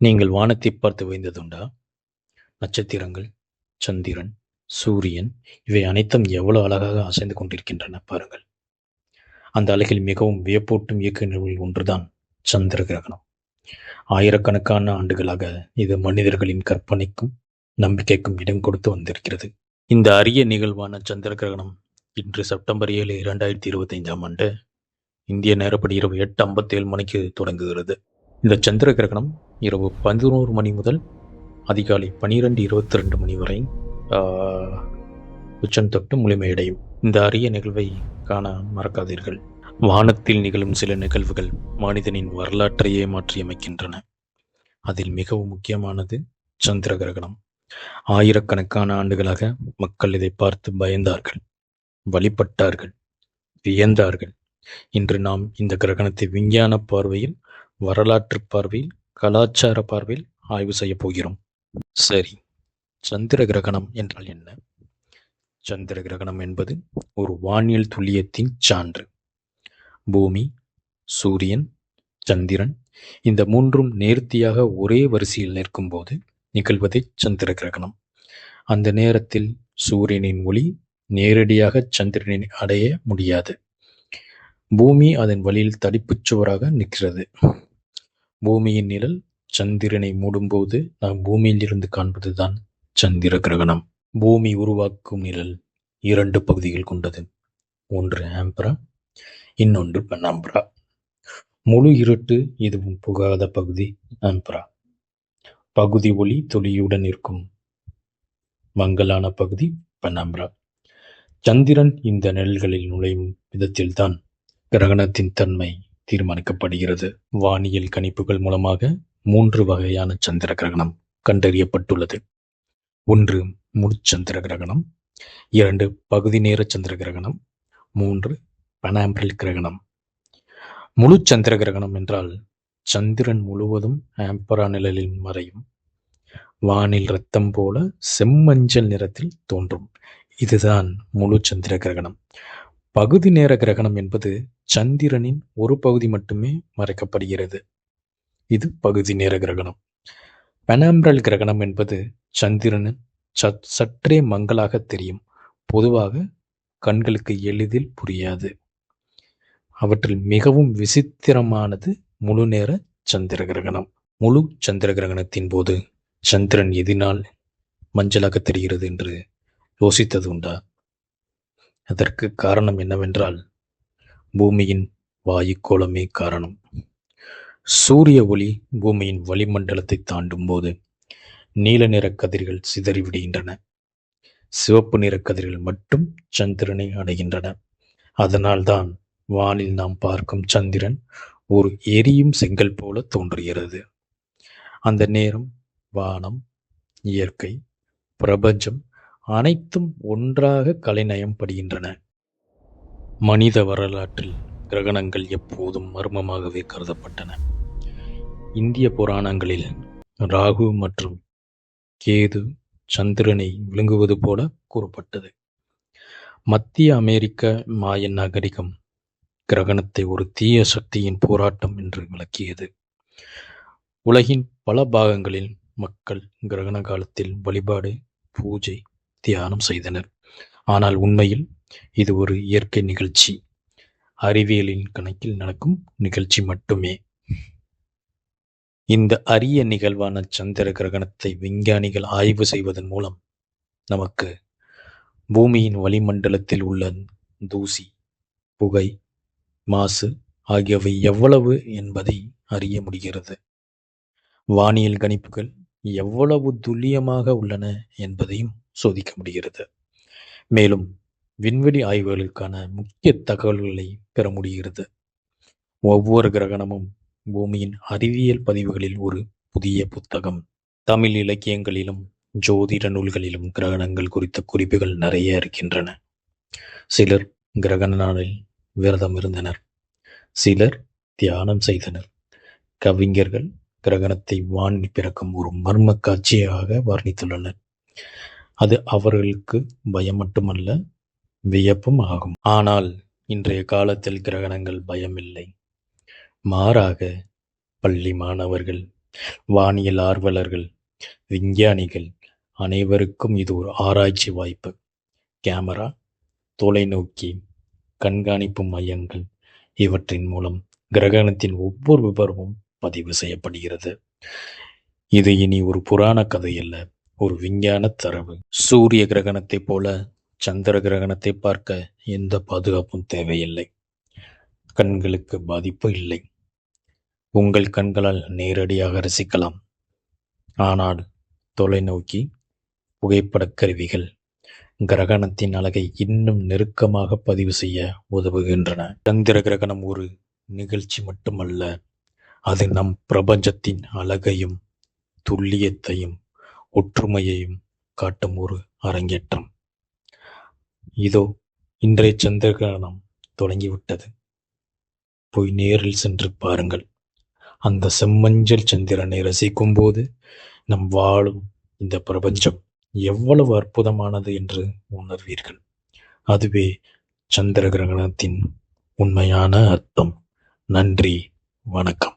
நீங்கள் வானத்தை பார்த்து வைந்ததுண்டா நட்சத்திரங்கள், சந்திரன், சூரியன் இவை அனைத்தும் எவ்வளவு அழகாக அசைந்து கொண்டிருக்கின்றன பாருங்கள். அந்த அழகில் மிகவும் வியப்பூட்டும் இயக்க ஒன்றுதான் சந்திர கிரகணம். ஆயிரக்கணக்கான ஆண்டுகளாக இது மனிதர்களின் கற்பனைக்கும் நம்பிக்கைக்கும் இடம் கொடுத்து வந்திருக்கிறது. இந்த அரிய நிகழ்வான சந்திர கிரகணம் இன்று செப்டம்பர் ஏழு, இரண்டாயிரத்தி இருபத்தி ஐந்தாம் ஆண்டு இந்திய நேரப்படி இரவு எட்டு ஐம்பத்தி ஏழு மணிக்கு தொடங்குகிறது. இந்த சந்திர கிரகணம் இரவு பதினோரு மணி முதல் அதிகாலை பனிரெண்டு இருபத்தி ரெண்டு மணி வரை உச்சம் தொட்டு முழுமையடையும். இந்த அரிய நிகழ்வை காண மறக்காதீர்கள். வானத்தில் நிகழும் சில நிகழ்வுகள் மனிதனின் வரலாற்றையே மாற்றியமைக்கின்றன. அதில் மிகவும் முக்கியமானது சந்திர கிரகணம். ஆயிரக்கணக்கான ஆண்டுகளாக மக்கள் இதை பார்த்து பயந்தார்கள், வழிபட்டார்கள், வியந்தார்கள். இன்று நாம் இந்த கிரகணத்தை விஞ்ஞான பார்வையில், வரலாற்று பார்வையில், கலாச்சார பார்வையில் ஆய்வு செய்யப் போகிறோம். சரி, சந்திர கிரகணம் என்றால் என்ன? சந்திர கிரகணம் என்பது ஒரு வானியல் துல்லியத்தின் சான்று. பூமி, சூரியன், சந்திரன் இந்த மூன்றும் நேர்த்தியாக ஒரே வரிசையில் நிற்கும்போது நிகழ்வதே சந்திர கிரகணம். அந்த நேரத்தில் சூரியனின் ஒளி நேரடியாக சந்திரனை அடைய முடியாது. பூமி அதன் வழியில் தடிப்புச் சுவராக நிற்கிறது. பூமியின் நிழல் சந்திரனை மூடும்போது நாம் பூமியிலிருந்து காண்பதுதான் சந்திர கிரகணம். பூமி உருவாக்கும் நிழல் இரண்டு பகுதிகள் கொண்டது. ஒன்று ஆம்பரா, இன்னொன்று பெனாம்பரா. முழு இருட்டு எதுவும் புகாத பகுதி ஆம்பரா. பகுதி ஒளி தொலியுடன் இருக்கும் மங்கலான பகுதி பெனாம்பரா. சந்திரன் இந்த நிழல்களில் நுழையும் விதத்தில்தான் கிரகணத்தின் தன்மை தீர்மானிக்கப்படுகிறது. வானியல் கணிப்புகள் மூலமாக மூன்று வகையான சந்திர கிரகணம் கண்டறியப்பட்டுள்ளது. ஒன்று முழுச்சந்திர கிரகணம், இரண்டு பகுதி நேர சந்திர கிரகணம், மூன்று பனாம்பிரல் கிரகணம். முழு சந்திர கிரகணம் என்றால் சந்திரன் முழுவதும் ஆம்பரா நிழலில் மறையும். வானில் ரத்தம் போல செம்மஞ்சள் நிறத்தில் தோன்றும். இதுதான் முழு சந்திர கிரகணம். பகுதி நேர கிரகணம் என்பது சந்திரனின் ஒரு பகுதி மட்டுமே மறைக்கப்படுகிறது. இது பகுதி நேர கிரகணம். பெனாம்பரல் கிரகணம் என்பது சந்திரன் சற்- சற்றே மங்களாக தெரியும். பொதுவாக கண்களுக்கு எளிதில் புரியாது. அவற்றில் மிகவும் விசித்திரமானது முழு நேர சந்திர கிரகணம். முழு சந்திர கிரகணத்தின் போது சந்திரன் எதினால் மஞ்சளாக தெரிகிறது என்று யோசித்தது உண்டா? அதற்கு காரணம் என்னவென்றால் பூமியின் வாயுக்கோளமே காரணம். சூரிய ஒளி பூமியின் வளிமண்டலத்தை தாண்டும் போது நீல நிற கதிர்கள் சிதறிவிடுகின்றன. சிவப்பு நிற கதிர்கள் மட்டும் சந்திரனை அடைகின்றன. அதனால்தான் வானில் நாம் பார்க்கும் சந்திரன் ஒரு எரியும் செங்கல் போல தோன்றுகிறது. அந்த நேரம் வானம், இயற்கை, பிரபஞ்சம் அனைத்தும் ஒன்றாக கலைநயம்படுகின்றன மனித வரலாற்றில் கிரகணங்கள் எப்போதும் மர்மமாகவே கருதப்பட்டன. இந்திய புராணங்களில் ராகு மற்றும் கேது சந்திரனை விழுங்குவது போல கூறப்பட்டது. மத்திய அமெரிக்க மாயன் நாகரிகம் கிரகணத்தை ஒரு தீய சக்தியின் போராட்டம் என்று விளக்கியது. உலகின் பல பாகங்களில் மக்கள் கிரகண காலத்தில் வழிபாடு, பூஜை, தியானம் செய்தனர். ஆனால் உண்மையில் இது ஒரு இயற்கை நிகழ்ச்சி. அறிவியலின் கணக்கில் நடக்கும் நிகழ்ச்சி மட்டுமே. இந்த அரிய நிகழ்வான சந்திர கிரகணத்தை விஞ்ஞானிகள் ஆய்வு செய்வதன் மூலம் நமக்கு பூமியின் வளிமண்டலத்தில் உள்ள தூசி, புகை, மாசு ஆகியவை எவ்வளவு என்பதை அறிய முடிகிறது. வானியல் கணிப்புகள் எவ்வளவு துல்லியமாக உள்ளன என்பதையும் சோதிக்க முடிகிறது. மேலும் விண்வெளி ஆய்வுகளுக்கான முக்கிய தகவல்களை பெற முடிகிறது. ஒவ்வொரு கிரகணமும் பூமியின் அறிவியல் பதிவுகளில் ஒரு புதிய புத்தகம். தமிழ் இலக்கியங்களிலும் ஜோதிட நூல்களிலும் கிரகணங்கள் குறித்த குறிப்புகள் நிறைய இருக்கின்றன. சிலர் கிரகண நாளில் விரதம் இருந்தனர். சிலர் தியானம் செய்தனர். கவிஞர்கள் கிரகணத்தை வானி பிறக்கும் ஒரு மர்ம காட்சியாக வர்ணித்துள்ளனர். அது அவர்களுக்கு பயம் மட்டுமல்ல, வியப்பும் ஆகும். ஆனால் இன்றைய காலத்தில் கிரகணங்கள் பயமில்லை. மாறாக பள்ளி மாணவர்கள், வானியல் ஆர்வலர்கள் விஞ்ஞானிகள் அனைவருக்கும் இது ஒரு ஆராய்ச்சி வாய்ப்பு கேமரா தொலைநோக்கி கண்காணிப்பு மையங்கள் இவற்றின் மூலம் கிரகணத்தின் ஒவ்வொரு விவரமும் பதிவு செய்யப்படுகிறது. இது இனி ஒரு புராண கதை அல்ல ஒரு விஞ்ஞான தரவு. சூரிய கிரகணத்தைப் போல சந்திர கிரகணத்தை பார்க்க எந்த பாதுகாப்பும் தேவையில்லை. கண்களுக்கு பாதிப்பு இல்லை. உங்கள் கண்களால் நேரடியாக ரசிக்கலாம். ஆனால் தொலைநோக்கி புகைப்படக் கருவிகள் கிரகணத்தின் அழகை இன்னும் நெருக்கமாக பதிவு செய்ய உதவுகின்றன. சந்திர கிரகணம் ஒரு நிகழ்ச்சி மட்டுமல்ல அது நம் பிரபஞ்சத்தின் அழகையும் துல்லியத்தையும் ஒற்றுமையையும் காட்டும் ஒரு அரங்கேற்றம். இதோ இன்றைய சந்திரகிரகணம் தொடங்கிவிட்டது. போய் நேரில் சென்று பாருங்கள். அந்த செம்மஞ்சள் சந்திரனை ரசிக்கும் போது நம் வாழும் இந்த பிரபஞ்சம் எவ்வளவு அற்புதமானது என்று உணர்வீர்கள். அதுவே சந்திர கிரகணத்தின் உண்மையான அர்த்தம். நன்றி வணக்கம்.